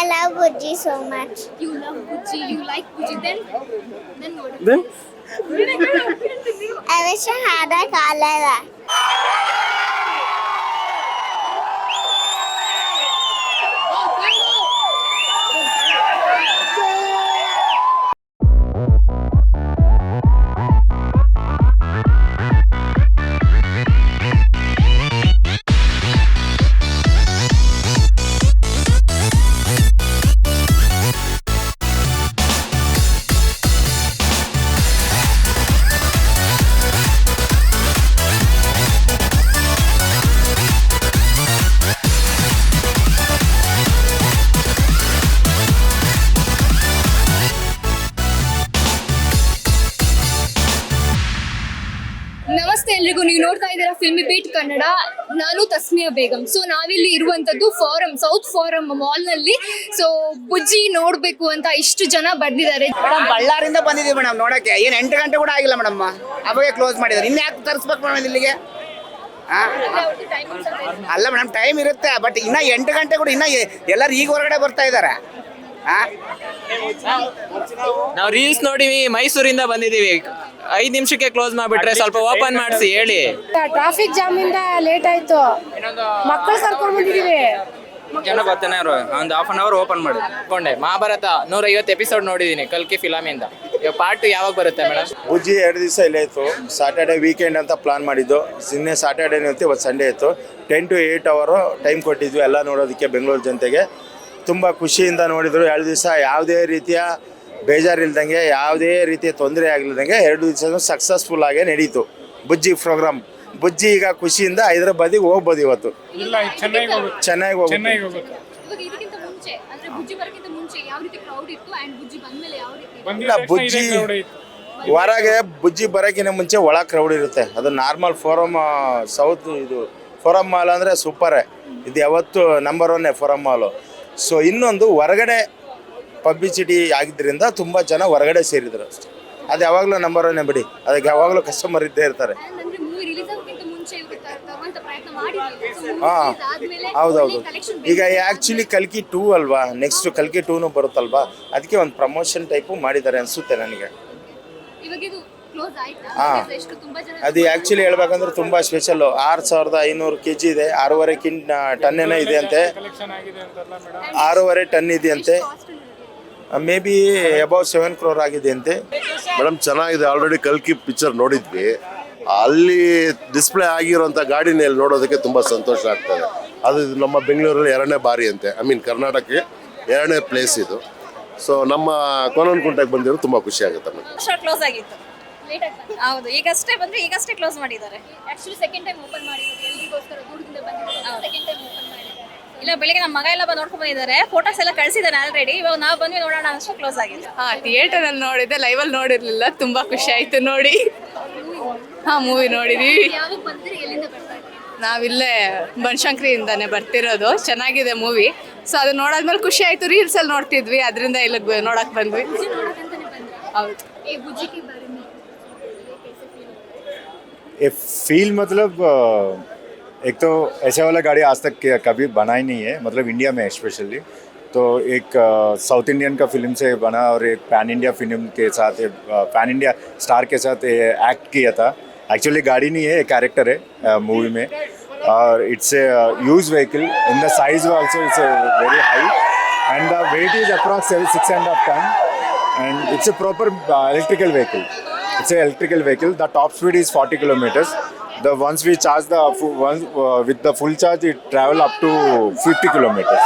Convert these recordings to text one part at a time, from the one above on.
I love Bujji so much. You love Gucci. You like Gucci. Then, then what? Then? I wish I had a car ನಮಸ್ತೆ ಎಲ್ರಿಗೂ ನೀವು ನೋಡ್ತಾ ಇದ್ದೀರಾ filmy beet Kannada ನಾನು Tasmiya Begum. So ನಾವಿಲ್ಲಿ ಇರುವಂತದ್ದು ಫಾರಂ ಸೌತ್ ಫಾರಂ ಮಾಲ್ನಲ್ಲಿ ಸೊ ಬುಜ್ಜಿ ನೋಡ್ಬೇಕು ಅಂತ ಇಷ್ಟು ಜನ ಬಂದಿದ್ದಾರೆ. ಮೇಡಮ್ ಬಳ್ಳಾರಿಂದ ಬಂದಿದ್ದೀವಿ ಮೇಡಮ್, ನೋಡಕ್ಕೆ. ಏನು ಎಂಟು ಗಂಟೆ ಕೂಡ ಆಗಿಲ್ಲ ಮೇಡಮ್. ಅವಾಗ ಕ್ಲೋಸ್ ಮಾಡಿದ್ದಾರೆ. ಇನ್ನು ಯಾಕೆ ತರಿಸ್ಬೇಕು ಮೇಡಮ್ ಇಲ್ಲಿಗೆ? ಆ? ಅಲ್ಲ ಮೇಡಮ್ ಟೈಮ್ ಇರುತ್ತೆ ಬಟ್ ಇನ್ನ ಎಂಟು ಗಂಟೆ ಕೂಡ ಇನ್ನ ಎಲ್ಲರೂ ಈಗ ಹೊರಗಡೆ ಬರ್ತಾ ಇದ್ದಾರೆ. ನಾವು ರೀಲ್ಸ್ ನೋಡಿವಿ ಮೈಸೂರಿಂದ ಬಂದಿದೀವಿ. ಐದ್ ನಿಮಿಷಕ್ಕೆ ಕ್ಲೋಸ್ ಮಾಡ್ಬಿಟ್ರೆ ಸ್ವಲ್ಪ ಓಪನ್ ಮಾಡಿಸಿ ಹೇಳಿ. ಟ್ರಾಫಿಕ್ ಜಾಮ್ ಇಂದ ಲೇಟ್ ಆಯ್ತು ಮಕ್ಕಳು ಕರ್ಕೊಂಡ್ ಬಂದಿದೀವಿ. ಜನ ಬರ್ತಾನೆ ಅವರು. ಒಂದು ಹಾಫ್ ಅನ್ ಅವರ್ ಓಪನ್ ಮಾಡಿ. ಕೊಂಡೆ ಮಹಾಭಾರತ ನೂರ ಐವತ್ತು ಎಪಿಸೋಡ್ ನೋಡಿದೀನಿ ಕಲ್ಕಿ ಫಿಲಮಿಂದ. ಇವಾಗ ಪಾರ್ಟ್ ಯಾವಾಗ ಬರುತ್ತೆ ಮೇಡಮ್ ಬುಜ್ಜಿ ಎರಡು ದಿವಸ ಇಲ್ಲೇ ಇತ್ತು. ಸಾಟರ್ಡೆ ವೀಕೆಂಡ್ ಅಂತ ಪ್ಲಾನ್ ಮಾಡಿದ್ದು. ನಿನ್ನೆ ಸಾಟರ್ಡೇನೂ ಇತ್ತು ಇವತ್ತು ಸಂಡೇ ಇತ್ತು. ಟೆನ್ ಟು ಏಯ್ಟ್ ಅವರು ಟೈಮ್ ಕೊಟ್ಟಿದ್ವಿ ಎಲ್ಲ ನೋಡೋದಕ್ಕೆ ಬೆಂಗಳೂರು ಜನತೆಗೆ. ತುಂಬ ಖುಷಿಯಿಂದ ನೋಡಿದರು. ಎರಡು ದಿವಸ ಯಾವುದೇ ರೀತಿಯ ಬೇಜಾರಿಲ್ದಂಗೆ ಯಾವುದೇ ರೀತಿಯ ತೊಂದರೆ ಆಗಲಿಲ್ದಂಗೆ ಎರಡು ದಿವಸ ಸಕ್ಸಸ್ಫುಲ್ ಆಗಿ ನಡೀತು. ಬುಜ್ಜಿ ಪ್ರೋಗ್ರಾಮ್ ಬುಜ್ಜಿ ಈಗ ಖುಷಿಯಿಂದ ಹೈದರಾಬಾದಿಗೆ ಹೋಗ್ಬೋದು ಇವತ್ತು. ಚೆನ್ನಾಗಿ ಹೋಗುತ್ತೆ. ಚೆನ್ನಾಗಿ ಹೋಗುತ್ತೆ. ಚೆನ್ನಾಗಿ ಇದಕ್ಕಿಂತ ಮುಂಚೆ ಅಂದ್ರೆ ಬುಜ್ಜಿ ಬರೋಕ್ಕಿಂತ ಮುಂಚೆ ಯಾವ ರೀತಿ ಕ್ರೌಡ್ ಇತ್ತು ಅಂಡ್ ಬುಜ್ಜಿ ಬಂದ್ಮೇಲೆ ಯಾವ ರೀತಿ ಬಂದಿದ ಇಲ್ಲ, ಬುಜ್ಜಿ ಹೊರಗೆ ಬುಜ್ಜಿ ಬರೋಕ್ಕಿಂತ ಮುಂಚೆ ಒಳ ಕ್ರೌಡ್ ಇರುತ್ತೆ. ಅದು ನಾರ್ಮಲ್ ಫೋರಮ್ ಸೌತ್ ಇದು ಫೋರಮ್ ಮಾಲ್ ಅಂದರೆ ಸೂಪರೇ ಇದು ಯಾವತ್ತು ನಂಬರ್ ಒನ್ನೇ ಫೋರಮ್ ಮಾಲು ಸೊ ಇನ್ನೊಂದು ಹೊರಗಡೆ ಪಬ್ಲಿಸಿಟಿ ಆಗಿದ್ದರಿಂದ ತುಂಬ ಜನ ಹೊರಗಡೆ ಸೇರಿದರು ಅಷ್ಟೇ. ಅದು ಯಾವಾಗಲೂ ನಂಬರ್ ಒನ್ನೇ ಬಿಡಿ. ಅದಕ್ಕೆ ಯಾವಾಗಲೂ ಕಸ್ಟಮರ್ ಇದ್ದೇ ಇರ್ತಾರೆ. ಹಾಂ ಹೌದೌದು. ಈಗ. ಆ್ಯಕ್ಚುಲಿ ಕಲ್ಕಿ ಟೂ ಅಲ್ವಾ? ನೆಕ್ಸ್ಟ್ ಕಲ್ಕಿ ಟೂನು ಬರುತ್ತಲ್ವಾ? ಅದಕ್ಕೆ ಒಂದು ಪ್ರಮೋಷನ್ ಟೈಪು ಮಾಡಿದ್ದಾರೆ ಅನಿಸುತ್ತೆ ನನಗೆ. ಇವಾಗ ಕ್ಲೋಸ್ ಆಯ್ತಾ? ಹಾ. ಎಷ್ಟು ತುಂಬಾ ಜನ ಅದು ಆ್ಯಕ್ಚುಲಿ ಹೇಳ್ಬೇಕಂದ್ರೆ ತುಂಬ ಸ್ಪೆಷಲ್ಲು ಆರು ಸಾವಿರದ ಐನೂರು ಕೆ ಜಿ ಇದೆ. ಆರೂವರೆ ಕಿನ್ ಟನ್ ಏನೋ ಇದೆ ಅಂತೆ. ಆರೂವರೆ ಟನ್ ಇದೆಯಂತೆ ಅಂತೆ. ನೋಡಿ. May be above seven crore ಆಗಿದೆ ಅಂತೆ. ಮೇಡಮ್ ಚೆನ್ನಾಗಿದೆ. ಆಲ್ರೆಡಿ ಕಲ್ಕಿ ಪಿಕ್ಚರ್ ನೋಡಿದ್ವಿ. ಅಲ್ಲಿ ಡಿಸ್ಪ್ಲೇ ಆಗಿರುವಂತ ಗಾಡಿನ ಇಲ್ಲಿ ನೋಡೋದಕ್ಕೆ ತುಂಬ ಸಂತೋಷ ಆಗ್ತದೆ. ಅದು ಇದು ನಮ್ಮ ಬೆಂಗಳೂರಲ್ಲಿ ಎರಡನೇ ಬಾರಿ ಅಂತೆ. ಐ ಮೀನ್ ಕರ್ನಾಟಕಕ್ಕೆ ಎರಡನೇ ಪ್ಲೇಸ್ ಇದು. ಸೊ ನಮ್ಮ ಕೋನನ್ಕುಂಟಕ್ಕೆ ಬಂದಿರೋದು ತುಂಬ ಖುಷಿ ಆಗುತ್ತೆ ಮೇಡಮ್ ಕ್ಲೋಸ್ ಆಗಿತ್ತು? ಹೌದು ಈಗಷ್ಟೇ ಬಂದ್ರೆ ಈಗಷ್ಟೇ ಕ್ಲೋಸ್ ಮಾಡಿದ್ದಾರೆ. ಆಕ್ಚುಲಿ ಸೆಕೆಂಡ್ ಟೈಮ್ ಓಪನ್ ಮಾಡಿದ್ದಾರೆ ಸೆಕೆಂಡ್ ಟೈಮ್ ಓಪನ್ ಮಾಡಿದ್ದಾರೆ. ಇಲ್ಲ ಬೆಳಿಗ್ಗೆ ನಮ್ಮ ಮಗ ಎಲ್ಲ ಬಂದು ನೋಡ್ಕೊಂಡು ಬಂದಿದ್ದಾರೆ. ಫೋಟೋಸ್ ಎಲ್ಲ ಕಳಿಸಿದ್ದಾನೆ ಆಲ್ರೆಡಿ ಇವಾಗ ನಾವು ಬಂದ್ವಿ ನೋಡೋಣ ಅಷ್ಟು ಕ್ಲೋಸ್ ಆಗಿದೆ ಹಾ ಥಿಯೇಟರ್ ಅಲ್ಲಿ ನೋಡಿದ್ದೆ ಲೈವ್ ಅಲ್ಲಿ ನೋಡಿರ್ಲಿಲ್ಲ. ತುಂಬಾ ಖುಷಿ ಆಯ್ತು ನೋಡಿ. ಹಾ ಮೂವಿ ನೋಡಿದೀವಿ. ಯಾವಾಗ ಎಲ್ಲಿಂದ ನಾವಿಲ್ಲೇ ಬನಶಂಕರಿಯಿಂದಾನೆ ಬರ್ತಿರೋದು. ಚೆನ್ನಾಗಿದೆ ಮೂವಿ ಸೊ ಅದು ನೋಡಾದ್ಮೇಲೆ ಖುಷಿ ಆಯ್ತು. ರೀಲ್ಸ್ ಅಲ್ಲಿ ನೋಡ್ತಿದ್ವಿ. ಅದರಿಂದ ಇಲ್ಲಿ ನೋಡಕ್ ಬಂದ್ವಿ. ಹೌದು. ये फील मतलब एक तो ऐसे वाला गाड़ी आज तक कभी बना ही नहीं है मतलब इंडिया में स्पेशली तो एक साउथ इंडियन का फ़िल्म से बना और एक पैन इंडिया फ़िल्म के साथ पैन इंडिया स्टार के साथ एक्ट किया था। एक्चुअली गाड़ी नहीं है एक कैरेक्टर है मूवी में। और it's a huge vehicle in the size also it's a very high and the weight is approx six and half ton and it's a proper electrical vehicle. It's an electrical vehicle. The top speed is 40 kilometers. The once we charge the once uh, with the full charge, it travel up to 50 kilometers.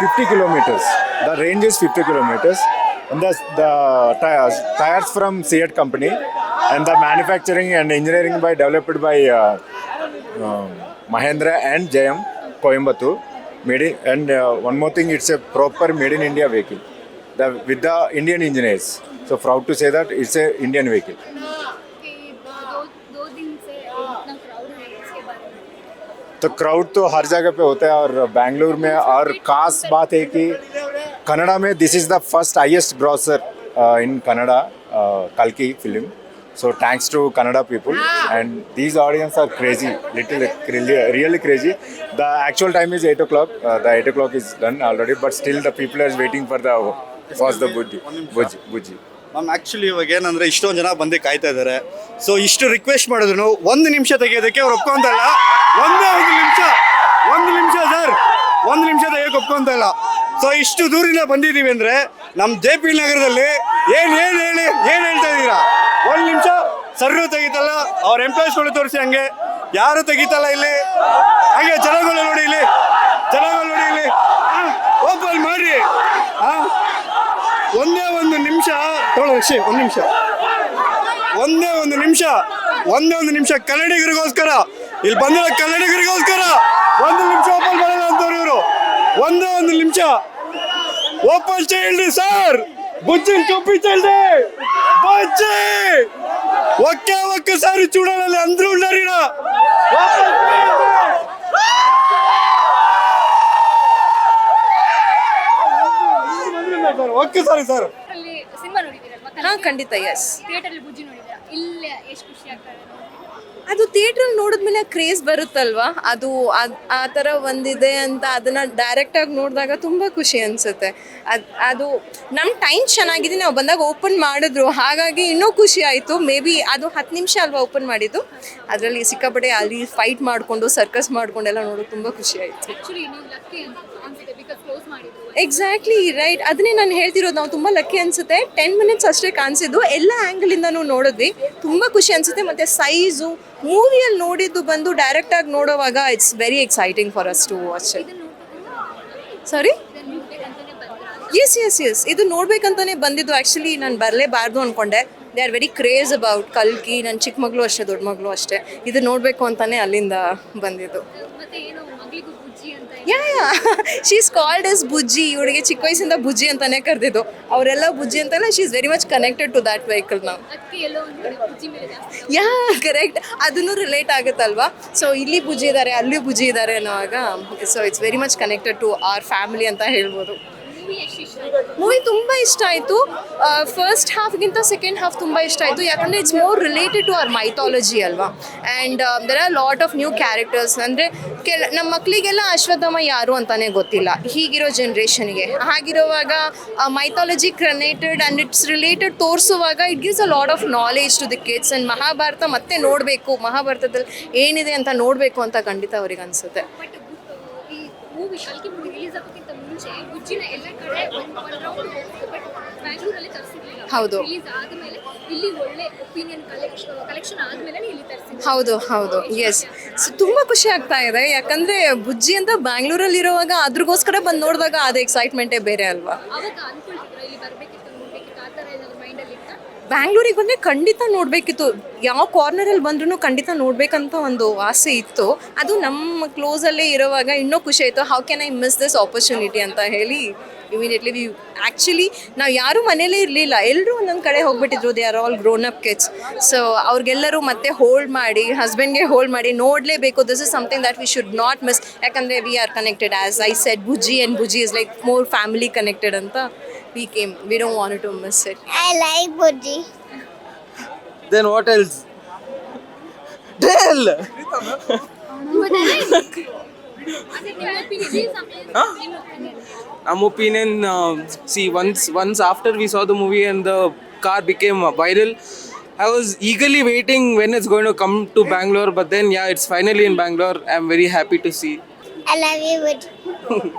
50 kilometers. The range is 50 kilometers. And the the tires tires from Seat company, and the manufacturing and engineering by developed by uh, um, Mahindra and JM Coimbatore. Made in, and uh, one more thing, it's a proper made in India vehicle. the with the Indian engineers. So proud to say that it's a Indian vehicle. तो crowd तो हर जगह पे होता है और बैंगलोर में और खास बात है कि कनाडा में this is the first highest grosser in Canada कल की film so thanks to Canada people and these audience are crazy little really crazy the actual time is eight o'clock the eight o'clock is done already but still the people are waiting for the was the Bujji Bujji. Ma'am actually ಇವಾಗ ಏನಂದ್ರೆ ಇಷ್ಟೊಂದು ಜನ ಬಂದು ಕಾಯ್ತಾ ಇದ್ದಾರೆ so ಇಷ್ಟು request ಮಾಡಿದ್ರು ಒಂದು ನಿಮಿಷ ತೆಗೆಯೋದಕ್ಕೆ ಅವ್ರು ಒಪ್ಕೊಂತಲ್ಲ ಒಂದೇ ಒಂದು ನಿಮಿಷ. ಒಂದು ನಿಮಿಷ ಸರ್ ಒಂದು ನಿಮಿಷ ತೆಗೆಯೋಕೆ ಒಪ್ಕೊಂತಲ್ಲ ಸೊ ಇಷ್ಟು ದೂರಿಂದ ಬಂದಿದ್ದೀವಿ ಅಂದರೆ ನಮ್ಮ ಜೆ ಪಿ ನಗರದಲ್ಲಿ ಏನು ಏನು ಹೇಳಿ ಏನು ಹೇಳ್ತಾ ಇದ್ದೀರಾ? ಒಂದು ನಿಮಿಷ. ಸರ್ರು ತೆಗಿತಲ್ಲ. ಅವ್ರ ಎಂಪ್ಲಾಯೀಸ್ಗಳು ತೋರಿಸಿ ಹಂಗೆ. ಯಾರು ತೆಗಿತಲ್ಲ ಇಲ್ಲಿ? ಹಂಗೆ ಜನಗಳು ನೋಡಿ ಇಲ್ಲಿ. ಜನಗಳು ನೋಡಿ ಇಲ್ಲಿ. ಓಪನ್ ಮಾಡಿ ಹಾಂ. ಒಂದೇ ಒಂದು ನಿಮಿಷ. ತಗೊಳ್ಳಿ ಒಂದು ನಿಮಿಷ. ಒಂದೇ ಒಂದು ನಿಮಿಷ. ಒಂದೇ ಒಂದು ನಿಮಿಷ ಕನ್ನಡಿಗರಿಗೋಸ್ಕರ. ಇಲ್ಲಿ ಬಂದಿರೋ ಕನ್ನಡಿಗರಿಗೋಸ್ಕರ ಒಂದು ನಿಮಿಷ ಓಪನ್ ಮಾಡಲ್ಲ ಅಂತವ್ರು ಇವರು. ಒಂದೇ ಒಂದು ನಿಮಿಷ. ಓಪನ್ ಚೈಲ್ಡ್ರಿ ಸರ್ ಬುಜ್ಜಿನ ಚೊಪ್ಪಿ ಚೈಲ್ಡ್ರಿ ಬಜ್ಜಿ. ಒಕ್ಕೆ ಒಕ್ಕೆ ಸಾರಿ ಚೂಡಾಡಲ್ಲ ಅಂದ್ರೂ ಉಳ್ಳಾರಿನ. ಸರ್ ಓಕೆ ಸರಿ ಸರ್ ಅಲ್ಲಿ ಸಿನಿಮಾ ನೋಡಿದ್ದೀರಲ್ವಾ? ಹಾ ಖಂಡಿತ ಎಸ್ ಥಿಯೇಟರ್ ಬುಜ್ಜಿ ನೋಡಿದ್ರ ಇಲ್ಲ ಎಷ್ಟು ಖುಷಿ ಆಗ್ತಾ ಇದೆ? ಅದು ಥಿಯೇಟ್ರಲ್ಲಿ ನೋಡಿದ್ಮೇಲೆ ಕ್ರೇಜ್ ಬರುತ್ತಲ್ವಾ? ಅದು ಅದ್- ಆ ಥರ ಒಂದಿದೆ ಅಂತ ಅದನ್ನು ಡೈರೆಕ್ಟಾಗಿ ನೋಡಿದಾಗ ತುಂಬ ಖುಷಿ ಅನಿಸುತ್ತೆ. ಅದು ಅದು ನಮ್ಮ ಟೈಮ್ ಚೆನ್ನಾಗಿದೆ ನಾವು ಬಂದಾಗ ಓಪನ್ ಮಾಡಿದ್ರು. ಹಾಗಾಗಿ ಇನ್ನೂ ಖುಷಿ ಆಯಿತು. ಮೇ ಬಿ ಅದು ಹತ್ತು ನಿಮಿಷ ಅಲ್ವಾ ಓಪನ್ ಮಾಡಿದ್ದು? ಅದರಲ್ಲಿ ಸಿಕ್ಕಾಪಟ್ಟೆ ಅಲ್ಲಿ ಫೈಟ್ ಮಾಡಿಕೊಂಡು ಸರ್ಕಸ್ ಮಾಡ್ಕೊಂಡೆಲ್ಲ ನೋಡೋದು ತುಂಬ ಖುಷಿ ಆಯಿತು. ಎಕ್ಸಾಕ್ಟ್ಲಿ ರೈಟ್ ಅದನ್ನೇ ನಾನು ಹೇಳ್ತಿರೋದು ನಾವು ತುಂಬ ಲಕ್ಕಿ ಅನಿಸುತ್ತೆ. ಟೆನ್ ಮಿನಿಟ್ಸ್ ಅಷ್ಟೇ ಕಾಣಿಸಿದ್ದು. ಎಲ್ಲ ಆ್ಯಂಗಲಿಂದನೂ ನೋಡಿದ್ವಿ. ತುಂಬ ಖುಷಿ ಅನಿಸುತ್ತೆ. ಮತ್ತು ಸೈಜು ಮೂವಿಯಲ್ಲಿ ನೋಡಿದ್ದು ಬಂದು ಡೈರೆಕ್ಟಾಗಿ ನೋಡೋವಾಗ it's very exciting for us to watch sorry yes yes yes ಇದು ನೋಡ್ಬೇಕಂತಾನೆ ಬಂದಿದ್ದು. ಆ್ಯಕ್ಚುಲಿ ನಾನು ಬರಲೇಬಾರ್ದು ಅನ್ಕೊಂಡೆ. They are very craze about ಕಲ್ಕಿ ನನ್ನ ಚಿಕ್ಕ ಮಗಳು ಅಷ್ಟೇ, ದೊಡ್ಡ ಮಗಳು ಅಷ್ಟೇ. ಇದು ನೋಡಬೇಕು ಅಂತಾನೆ ಅಲ್ಲಿಂದ ಬಂದಿದ್ದು. ಅಂತ yeah she she's called as Bujji. ಇವಳಿಗೆ ಚಿಕ್ಕ ವಯಸ್ಸಿಂದ ಬುಜ್ಜಿ ಅಂತಾನೆ ಕರೆದಿದ್ದು. ಅವರೆಲ್ಲ ಬುಜ್ಜಿ ಅಂತಲ್ಲ she is very much connected to that vehicle ನಾವು ಯಾ ಕರೆಕ್ಟ್ ಅದನ್ನು ರಿಲೇಟ್ ಆಗುತ್ತಲ್ವಾ? ಸೊ ಇಲ್ಲಿ ಬುಜ್ಜಿ ಇದ್ದಾರೆ ಅಲ್ಲಿ ಬುಜ್ಜಿ ಇದ್ದಾರೆ ಅನ್ನೋವಾಗ so it's very much connected to our family ಅಂತ ಹೇಳ್ಬೋದು. ಮೂವಿ ತುಂಬ ಇಷ್ಟ ಆಯಿತು. ಫಸ್ಟ್ ಹಾಫ್ಗಿಂತ ಸೆಕೆಂಡ್ ಹಾಫ್ ತುಂಬ ಇಷ್ಟ ಆಯಿತು. ಯಾಕಂದರೆ it's more related to our mythology ಅಲ್ವಾ? And there are lot of new characters ಅಂದರೆ ಕೆಲ, ನಮ್ಮ ಮಕ್ಕಳಿಗೆಲ್ಲ ಅಶ್ವತ್ಥಾಮ ಯಾರು ಅಂತಲೇ ಗೊತ್ತಿಲ್ಲ. ಹೀಗಿರೋ ಜನ್ರೇಷನ್ಗೆ ಹಾಗಿರುವಾಗ mythology created and it's related ತೋರಿಸುವಾಗ it gives a lot of knowledge to the kids and Mahabharata ಮತ್ತೆ ನೋಡಬೇಕು. ಮಹಾಭಾರತದಲ್ಲಿ ಏನಿದೆ ಅಂತ ನೋಡಬೇಕು ಅಂತ ಖಂಡಿತ ಅವ್ರಿಗೆ ಅನಿಸುತ್ತೆ ಮೂವಿ ಕಲ್ಕಿ ಮೂವಿ ರಿಲೀಸ್ ಆಗೋಕ್ಕಿಂತ ಮುಂಚೆ ಗುಜ್ಜಿನ ಎಲ್ಲ ಕಡೆ ಒಂದು ರೌಂಡ್ ಬಟ್ ಬ್ಯಾಂಗ್ಳೂರಲ್ಲಿ ತರಿಸಿರ್ಲಿಲ್ಲ ಹೌದು. ರಿಲೀಸ್ ಆದಮೇಲೆ ಇಲ್ಲಿ ಒಳ್ಳೆ ಒಪಿನಿಯನ್ ಕಲೆಕ್ಷನ್ ಕಲೆಕ್ಷನ್ ಆದಮೇಲೆ ಇಲ್ಲಿ ತರಿಸಿದ್ರು ಹೌದು ಹೌದು ಎಸ್ ಸೊ ತುಂಬ ಖುಷಿ ಆಗ್ತಾ ಇದೆ. ಯಾಕಂದ್ರೆ ಬುಜ್ಜಿ ಅಂತ ಬ್ಯಾಂಗ್ಳೂರಲ್ಲಿ ಇರುವಾಗ ಅದ್ರಗೋಸ್ಕರ ಬಂದು ನೋಡಿದಾಗ ಅದೇ ಎಕ್ಸೈಟ್ಮೆಂಟೇ ಬೇರೆ ಅಲ್ವಾ? ಅವಾಗ ಅನ್ಕೊಳ್ತಿದ್ರು ಇಲ್ಲಿ ಬರಬೇಕಿತ್ತು ನೋಡ್ಬೇಕಿತ್ತು ಆ ಥರ ಏನಾದ್ರು ಮೈಂಡಲ್ಲಿ ಇತ್ತಾ ಬ್ಯಾಂಗ್ಳೂರಿಗೆ ಬಂದರೆ ಖಂಡಿತ ನೋಡಬೇಕಿತ್ತು. ಯಾವ ಕಾರ್ನರಲ್ಲಿ ಬಂದ್ರೂ ಖಂಡಿತ ನೋಡಬೇಕಂತ ಒಂದು ಆಸೆ ಇತ್ತು. ಅದು ನಮ್ಮ ಕ್ಲೋಸಲ್ಲೇ ಇರುವಾಗ ಇನ್ನೂ ಖುಷಿ ಆಯಿತು. How can I miss this opportunity ಅಂತ ಹೇಳಿ ಇಮಿಡಿಯೇಟ್ಲಿ ವಿ ಆ್ಯಕ್ಚುಲಿ ನಾವು ಯಾರೂ ಮನೇಲೇ ಇರಲಿಲ್ಲ. ಎಲ್ಲರೂ ಒಂದೊಂದು ಕಡೆ ಹೋಗ್ಬಿಟ್ಟಿದ್ರು. They are all grown up kids so ಅವ್ರಿಗೆಲ್ಲರೂ ಮತ್ತೆ ಹೋಲ್ಡ್ ಮಾಡಿ ಹಸ್ಬೆಂಡ್ಗೆ ಹೋಲ್ಡ್ ಮಾಡಿ ನೋಡಲೇಬೇಕು. This is something that we should not miss ಯಾಕಂದರೆ we are connected as I said Bujji and Bujji is like more family connected ಅಂತ we came. We don't want to miss it. I like Buddy. Then what else? Dell. I'm opinion. Uh, see, once once after we saw the movie and the car became viral, I was eagerly waiting when it's going to come to Bangalore. But then, yeah, it's finally in Bangalore. I'm very happy to see. I love you, Buddy.